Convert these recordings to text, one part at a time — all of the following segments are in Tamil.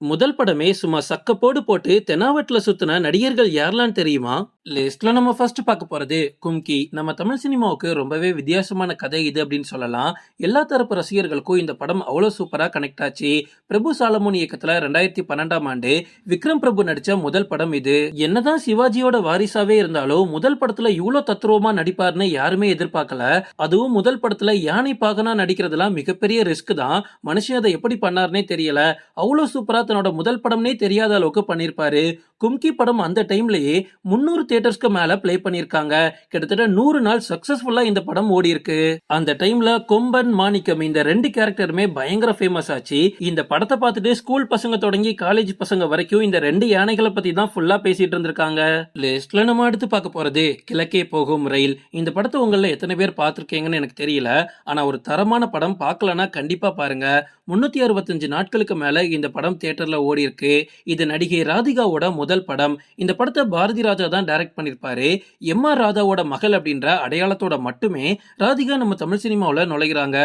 முதல் படமே சும்மா சக்கப்போடு போட்டு தெனாவட்டில் சுத்தின நடிகர்கள் யாரெல்லாம் தெரியுமா? லிஸ்ட்ல நம்ம ஃபர்ஸ்ட் பார்க்க போறது கும்கி. நம்ம தமிழ் சினிமாவுக்கு ரொம்பவே வித்தியாசமான கதை இது அப்படின்னு சொல்லலாம். எல்லா தரப்பு ரசிகர்களுக்கும் இந்த படம் அவ்வளோ சூப்பராக கனெக்ட் ஆச்சு. பிரபு சாலமோன் இயக்கத்தில் ரெண்டாயிரத்தி பன்னெண்டாம் ஆண்டு விக்ரம் பிரபு நடித்த முதல் படம் இது. என்னதான் சிவாஜியோட வாரிசாவே இருந்தாலும் முதல் படத்துல இவ்வளோ தத்ரூபமா நடிப்பார்னு யாருமே எதிர்பார்க்கல. அதுவும் முதல் படத்துல யானை பாகனா நடிக்கிறதுலாம் மிகப்பெரிய ரிஸ்க் தான். மனுஷன் அதை எப்படி பண்ணார்னே தெரியல. அவ்வளோ சூப்பராக தன்னோட முதல் படம்னே தெரியாத அளவுக்கு பண்ணியிருப்பாரு கும்கி படம் அந்த டைம்லயே முன்னூறு தியேட்டர்ஸ்க்கு மேல ப்ளே பண்ணியிருக்காங்க. கிட்டத்தட்ட நூறு நாள் சக்சஸ்ஃபுல்லா இந்த படம் ஓடி இருக்கு அந்த டைம்ல கொம்பன் மாணிக்கம் இந்த ரெண்டு கேரக்டருமே பயங்கர ஃபேமஸ் ஆச்சு. இந்த படத்தை பார்த்துட்டு ஸ்கூல் பசங்க தொடங்கி காலேஜ் பசங்க வரைக்கும் இந்த ரெண்டு யானைகளை பத்தி தான் ஃபுல்லா பேசிட்டு இருந்திருக்காங்க. லிஸ்ட்ல நம்ம அடுத்து பார்க்க போறது கிழக்கே போகும் ரயில். இந்த படத்தை உங்கள எத்தனை பேர் பார்த்துருக்கீங்கன்னு எனக்கு தெரியல. ஆனா ஒரு தரமான படம் பார்க்கலன்னா கண்டிப்பா பாருங்க. முன்னூத்தி அறுபத்தஞ்சு நாட்களுக்கு மேல இந்த படம் தியேட்டர்ல ஓடி இருக்கு இது நடிகை ராதிகாவோட முதல் முதல் படம். இந்த படத்தை பாரதி ராஜா தான் டைரக்ட் பண்ணியிருப்பாரு எம் ஆர் ராதாவோட மகள் அப்படின்ற அடையாளத்தோட மட்டுமே ராதிகா நம்ம தமிழ் சினிமாவில் நுழைகிறாங்க.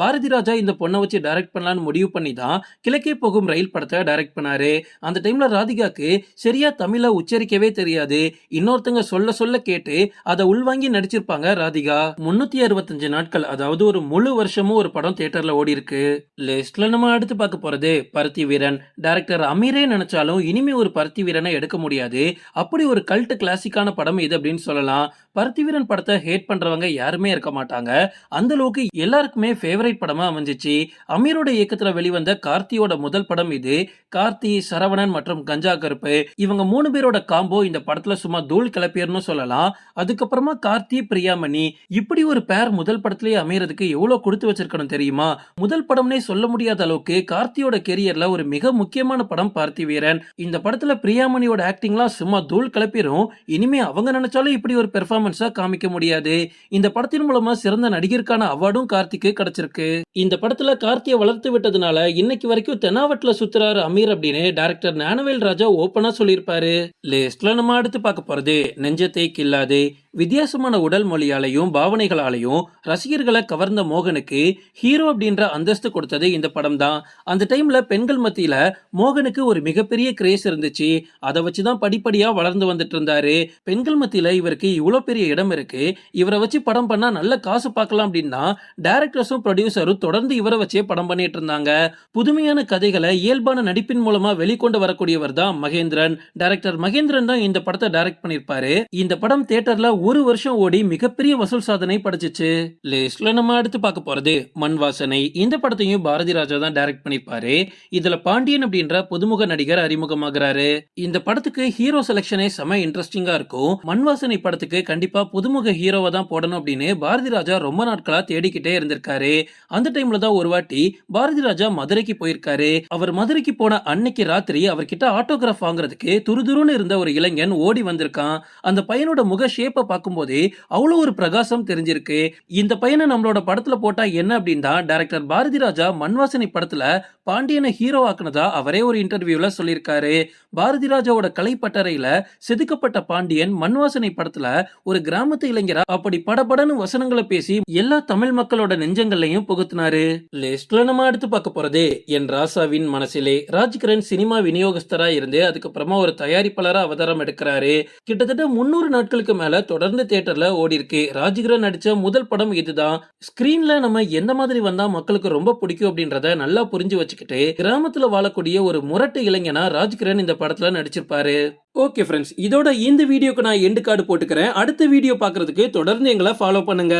பாரதி ராஜா இந்த பொண்ணை வச்சு டைரக்ட் பண்ணலான்னு முடிவு பண்ணி தான் கிழக்கே போகும் ரயில் படத்தை டைரக்ட் பண்ணாரு. அந்த டைம்ல ராதிகாக்கு சரியா தமிழை உச்சரிக்கவே தெரியாது. இன்னொருத்தங்க சொல்ல சொல்ல கேட்டு அதை உள்வாங்கி நடிச்சிருப்பாங்க ராதிகா. முன்னூத்தி அறுபத்தஞ்சு நாட்கள் அதாவது ஒரு முழு வருஷமும் ஒரு படம் தியேட்டர்ல ஓடி இருக்கு. லிஸ்ட்ல நம்ம அடுத்து பார்க்க போறது பருத்தி வீரன். டைரக்டர் அமீரே நினைச்சாலும் இனிமே ஒரு பருத்தி வீரனை எடுக்க முடியாது. அப்படி ஒரு கல்ட் கிளாசிக்கான படம் இது அப்படின்னு சொல்லலாம். பருத்திவீரன் படத்தை ஹேட் பண்றவங்க யாருமே இருக்க மாட்டாங்க. அந்த அளவுக்கு எல்லாருக்குமே ஃபேவரட் படமா அமைஞ்சிச்சு. அமீரோட இயக்கத்துல வெளிவந்த கார்த்தியோட முதல் படம் இது. கார்த்தி சரவணன் மற்றும் கஞ்சா கருப்பு. இவங்க மூணு பேரோட காம்போ இந்த படத்துல சும்மா தூள் கிளப்பியர்னு சொல்லலாம். அதுக்கப்புறமா கார்த்தி பிரியாமணி. இப்படி ஒரு பேர் முதல் படத்திலேயே அமையறதுக்கு எவ்வளவு கொடுத்து வச்சிருக்கணும் தெரியுமா? முதல் படம்னே சொல்ல முடியாத அளவுக்கு கார்த்தியோட கெரியர்ல ஒரு மிக முக்கியமான படம் பார்த்தி வீரன் இந்த படத்துல பிரியாமணியோட ஆக்டிங்லாம் சும்மா தூள் கிளப்பிடும் இனிமே அவங்க நினைச்சாலும் இப்படி ஒரு பெர்ஃபார்மன்ஸா காமிக்க முடியாது. இந்த படத்தின் மூலமா சிறந்த நடிகருக்கான அவார்டும் கார்த்திக்கு கிடைச்சிருக்கு. இந்த படத்துல கார்த்தியை வளர்த்து விட்டதுனால இன்னைக்கு வரைக்கும் தெனாவட்டில் சுத்துறாரு அமீர் அப்படின்னு டேரக்டர் ஞானவேல் ராஜா ஓப்பனா சொல்லியிருப்பாரு. லிஸ்ட்ல நம்ம அடுத்து பார்க்க போறது நெஞ்சத்தை கில்லாது வித்தியாசமான உடல் மொழியாலையும் பாவனைகளாலையும் ரசிகர்களை கவர்ந்த மோகனுக்கு ஹீரோ அப்படின்ற அந்தஸ்து கொடுத்தது இந்த படம் தான் அந்த டைம்ல பெண்கள் மத்தியில மோகனுக்கு ஒரு மிகப்பெரிய கிரேஸ் இருந்துச்சு. அதை வச்சுதான் படிப்படியா வளர்ந்து வந்துட்டு இருந்தாரு பெண்கள் மத்தியில இவருக்கு இவ்வளவு பெரிய இடம் இருக்கு. இவரை வச்சு படம் பண்ணா நல்ல காசு பார்க்கலாம் அப்படின்னா டேரக்டர்ஸும் ப்ரொடியூசரும் தொடர்ந்து இவரை வச்சே படம் பண்ணிட்டு இருந்தாங்க புதுமையான கதைகளை இயல்பான நடிப்பின் மூலமா வெளிக்கொண்டு வரக்கூடியவர் தான் மகேந்திரன். டைரக்டர் மகேந்திரன் தான் இந்த படத்தை டைரக்ட் பண்ணிருப்பாரு இந்த படம் தியேட்டர்ல ஒரு வருஷம் ஓடி மிகப்பெரிய வசூல் சாதனை படைச்சிச்சு. லிஸ்ட்ல நம்ம அடுத்து பார்க்க போறது மண் வாசனை இந்த படத்தையும் பாரதி ராஜா தான் டைரக்ட் பண்ணிருப்பாரு இதுல பாண்டியன் அப்படின்ற புதுமுக நடிகர் அறிமுகமாகிறாரு. இந்த படத்துக்கு ஹீரோ செலெக்ஷனே செம இன்ட்ரெஸ்டிங்கா இருக்கும். மண் வாசனை படத்துக்கு கண்டிப்பா புதுமுக ஹீரோவை தான் போடணும் அப்படின்னு பாரதி ராஜா ரொம்ப நாட்களா தேடிக்கிட்டே இருந்திருக்காரு. அந்த டைம்ல தான் ஒரு வாட்டி பாரதி ராஜா மதுரைக்கு போயிருக்காரு. அவர் மதுரைக்கு போன அன்னைக்கு ராத்திரி அவர்கிட்ட ஆட்டோகிராஃப் வாங்குறதுக்கு துருதுருன்னு இருந்த ஒரு இளைஞன் ஓடி வந்திருக்கான். அந்த பையனோட முக ஷேப்பை பார்க்கும்போதே அவ்வளோ ஒரு பிரகாசம் தெரிஞ்சிருக்கு. இந்த பையனை நம்மளோட படத்துல போட்டா என்ன அப்படின்னா டைரக்டர் பாரதி ராஜா மண்வாசனை படத்துல பாண்டியனை ஹீரோ ஆக்குனதா அவரே ஒரு இன்டர்வியூல சொல்லியிருக்காரு. பாரதி ராஜாவோட கலைப்பட்டறையில செதுக்கப்பட்ட பாண்டியன் மண்வாசனை படத்துல ஒரு கிராமத்து இளைஞரா அப்படி படபடன்னு வசனங்களை பேசி எல்லா தமிழ் மக்களோட நெஞ்சங்கள்லையும் புகுத்தினாரு. லிஸ்ட்ல நம்ம அடுத்து பார்க்க போறது என் ராசாவின் மனசிலே. ராஜ்கிரண் சினிமா விநியோகஸ்தரா இருந்து அதுக்கப்புறமா ஒரு தயாரிப்பாளரா அவதாரம் எடுக்கிறாரு. கிட்டத்தட்ட முன்னூறு நாட்களுக்கு மேல தொடர் தொடர்ந்து தியேட்டர்ல ஓடி இருக்கு. ராஜ்கிரண் நடிச்ச முதல் படம் இதுதான். ஸ்கிரீன்ல நம்ம எந்த மாதிரி வந்தா மக்களுக்கு ரொம்ப பிடிக்கும் அப்படின்றத நல்லா புரிஞ்சு வச்சுக்கிட்டு கிராமத்துல வாழக்கூடிய ஒரு முரட்டு இளைஞனா ராஜ்கிரண் இந்த படத்துல நடிச்சிருப்பாரு. ஓகே ஃப்ரெண்ட்ஸ் இதோட இந்த வீடியோக்கு நான் எண்டு கார்டு போட்டுக்கிறேன். அடுத்த வீடியோ பார்க்கறதுக்கு தொடர்ந்து எங்களை ஃபாலோ பண்ணுங்க.